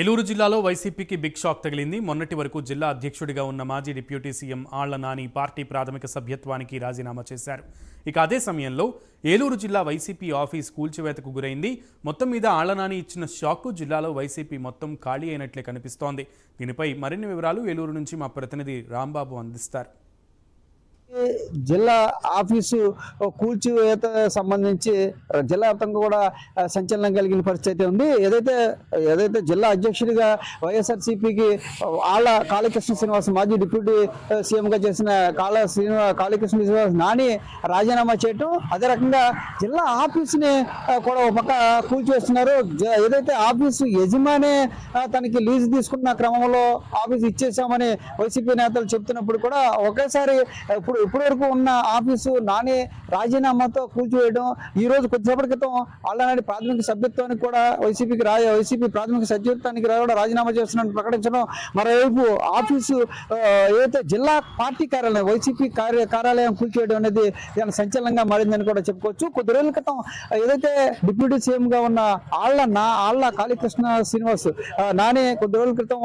ఏలూరు జిల్లాలో వైసీపీకి big shock తగిలింది. మొన్నటి వరకు జిల్లా అధ్యక్షుడిగా ఉన్న మాజీ deputy CM Alla Nani party ప్రాథమిక సభ్యత్వానికి రాజీనామా చేశారు. ఇక అదే సమయంలో ఏలూరు జిల్లా వైసీపీ ఆఫీస్ కూల్చివేతకు గురైంది. మొత్తం మీద ఆళ్ళ నాని ఇచ్చిన షాక్ జిల్లాలో వైసీపీ మొత్తం ఖాళీ అయినట్లే కనిపిస్తోంది. దీనిపై మరిన్ని వివరాలు ఏలూరు నుంచి మా ప్రతినిధి రాంబాబు అందిస్తారు. జిల్లా ఆఫీసు కూల్చివేత సంబంధించి జిల్లా వ్యాప్తంగా కూడా సంచలనం కలిగిన పరిస్థితి ఉంది. ఏదైతే ఏదైతే జిల్లా అధ్యక్షుడిగా వైఎస్ఆర్సీపీకి ఆళ్ళ కాళీకృష్ణ శ్రీనివాస్ మాజీ డిప్యూటీ సీఎంగా చేసిన కాళ శ్రీనివా కాళీకృష్ణ శ్రీనివాస్ నాని రాజీనామా చేయటం అదే రకంగా జిల్లా ఆఫీసుని కూడా ఒక పక్క కూల్చేస్తున్నారు. జ- ఏదైతే ఆఫీసు యజమానే తనకి లీజు తీసుకున్న క్రమంలో ఆఫీస్ ఇచ్చేసామని వైసీపీ నేతలు చెప్తున్నప్పుడు కూడా ఒకేసారి ఇప్పుడు ఇప్పటివరకు ఉన్న ఆఫీసు నాని రాజీనామాతో కూల్చివేయడం ఈ రోజు కొద్దిసేపటి క్రితం ఆళ్ళనాడి ప్రాథమిక సభ్యత్వానికి కూడా వైసీపీకి రా వైసీపీ ప్రాథమిక సభ్యత్వానికి రా- కూడా రాజీనామా చేస్తున్నట్టు ప్రకటించడం మరోవైపు ఆఫీసు ఏదైతే జిల్లా పార్టీ కార్యాలయం వైసీపీ కార్య కార్యాలయం కూల్చేయడం అనేది దాని సంచలనంగా మారిందని కూడా చెప్పుకోవచ్చు. కొద్ది రోజుల క్రితం ఏదైతే డిప్యూటీ సీఎంగా ఉన్న ఆళ్ళన్న నా ఆళ్ళ కాళీకృష్ణ శ్రీనివాస్ నానే కొద్ది రోజుల క్రితం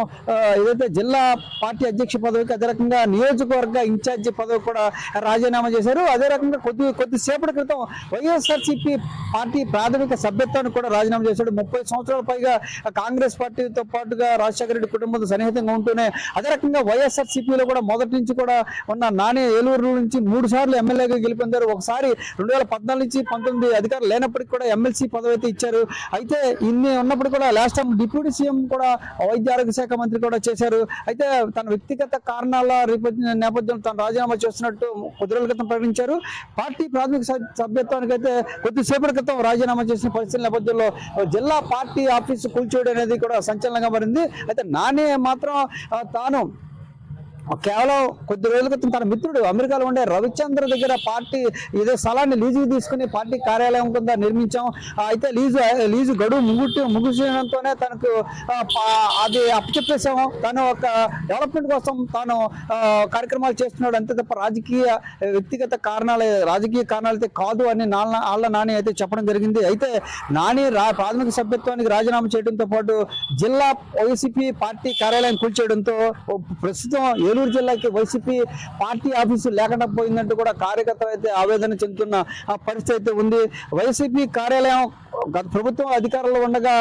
ఏదైతే జిల్లా పార్టీ అధ్యక్ష పదవికి అదే రకంగా నియోజకవర్గ ఇన్ఛార్జి పదవి కూడా రాజీనామా చేశారు. అదే రకంగా కొద్ది కొద్దిసేపటి క్రితం వైఎస్ఆర్సీపీ పార్టీ ప్రాథమిక సభ్యత్వాన్ని కూడా రాజీనామా చేశాడు. ముప్పై సంవత్సరాల పైగా కాంగ్రెస్ పార్టీతో పాటుగా రాజశేఖర రెడ్డి కుటుంబంతో సన్నిహితంగా ఉంటూనే అదే రకంగా వైఎస్ఆర్సీపీలో కూడా మొదటి నుంచి కూడా ఉన్న నాని ఏలూరు నుంచి మూడు సార్లు ఎమ్మెల్యేగా గెలిపొందారు. ఒకసారి రెండు వేల పద్నాలుగు నుంచి పంతొమ్మిది అధికారులు లేనప్పటికీ కూడా ఎమ్మెల్సీ పదవి అయితే ఇచ్చారు. అయితే ఇన్ని ఉన్నప్పుడు కూడా లాస్ట్ టైం డిప్యూటీ సీఎం కూడా వైద్య ఆరోగ్య శాఖ మంత్రి కూడా చేశారు. అయితే తన వ్యక్తిగత కారణాల రేప- నేపథ్యంలో తను రాజీనామా చేస్తున్నట్టు కొద్ది రోజుల క్రితం ప్రకటించారు. పార్టీ ప్రాథమిక సభ్యత్వానికి అయితే కొద్దిసేపటి క్రితం రాజీనామా చేసిన పరిస్థితుల నేపథ్యంలో జిల్లా పార్టీ ఆఫీసు కూల్చోవడం అనేది కూడా సంచలనంగా మారింది. అయితే నానే మాత్రం తాను కేవలం కొద్ది రోజుల క్రితం తన మిత్రుడు అమెరికాలో ఉండే రవిచంద్ర దగ్గర పార్టీ ఏదో స్థలాన్ని లీజుకి తీసుకుని పార్టీ కార్యాలయం కింద నిర్మించాం. అయితే లీజు లీజు గడువు ముగుటి ముగిసినంతోనే తనకు అది అప్పచెప్పేసాము తను ఒక డెవలప్మెంట్ కోసం తాను కార్యక్రమాలు చేస్తున్నాడు. అంతే తప్ప రాజకీయ వ్యక్తిగత కారణాలు రాజకీయ కారణాలు అయితే కాదు అని నాన్న ఆళ్ళ నాని అయితే చెప్పడం జరిగింది. అయితే నాని రా ప్రాథమిక సభ్యత్వానికి రాజీనామా చేయడంతో పాటు జిల్లా వైసీపీ పార్టీ కార్యాలయం కూల్చేయడంతో ప్రస్తుతం ఏలూరు జిల్లాకి వైసీపీ పార్టీ ఆఫీసు లేకుండా పోయిందంటూ కూడా కార్యకర్తలు అయితే ఆవేదన చెందుతున్న ఆ పరిస్థితి అయితే ఉంది. వైసీపీ కార్యాలయం గత ప్రభుత్వం అధికారంలో ఉండగా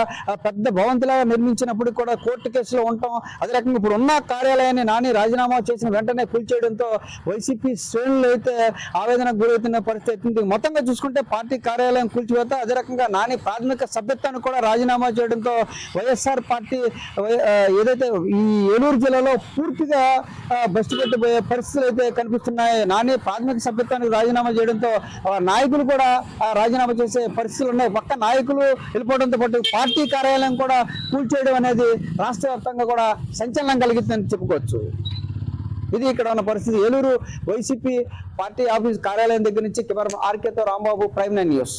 పెద్ద భవంతిలాగా నిర్మించినప్పుడు కూడా కోర్టు కేసులో ఉంటాం అదే రకంగా ఇప్పుడు ఉన్న కార్యాలయాన్ని నాని రాజీనామా చేసిన వెంటనే కూల్చేయడంతో వైసీపీ శ్రేణులు అయితే ఆవేదనకు గురవుతున్న పరిస్థితి మొత్తంగా చూసుకుంటే పార్టీ కార్యాలయం కూల్చివేత అదే రకంగా నాని ప్రాథమిక సభ్యత్వాన్ని కూడా రాజీనామా చేయడంతో వైఎస్ఆర్ పార్టీ వై- ఏదైతే ఈ ఏలూరు జిల్లాలో పూర్తిగా బస్సు పెట్టిపోయే పరిస్థితులు అయితే కనిపిస్తున్నాయి. నాని ప్రాథమిక సభ్యత్వానికి రాజీనామా చేయడంతో నాయకులు కూడా రాజీనామా చేసే పరిస్థితులు ఉన్నాయి. పక్క నాయకులు వెళ్ళిపోవడంతో పాటు పార్టీ కార్యాలయం కూడా కూల్చేయడం అనేది రాష్ట్ర వ్యాప్తంగా కూడా సంచలనం కలిగిందని చెప్పుకోవచ్చు. ఇది ఇక్కడ ఉన్న పరిస్థితి. ఏలూరు వైసీపీ పార్టీ ఆఫీస్ కార్యాలయం దగ్గర నుంచి ఆర్కేతో రాంబాబు ప్రైమ్ నైన్ న్యూస్.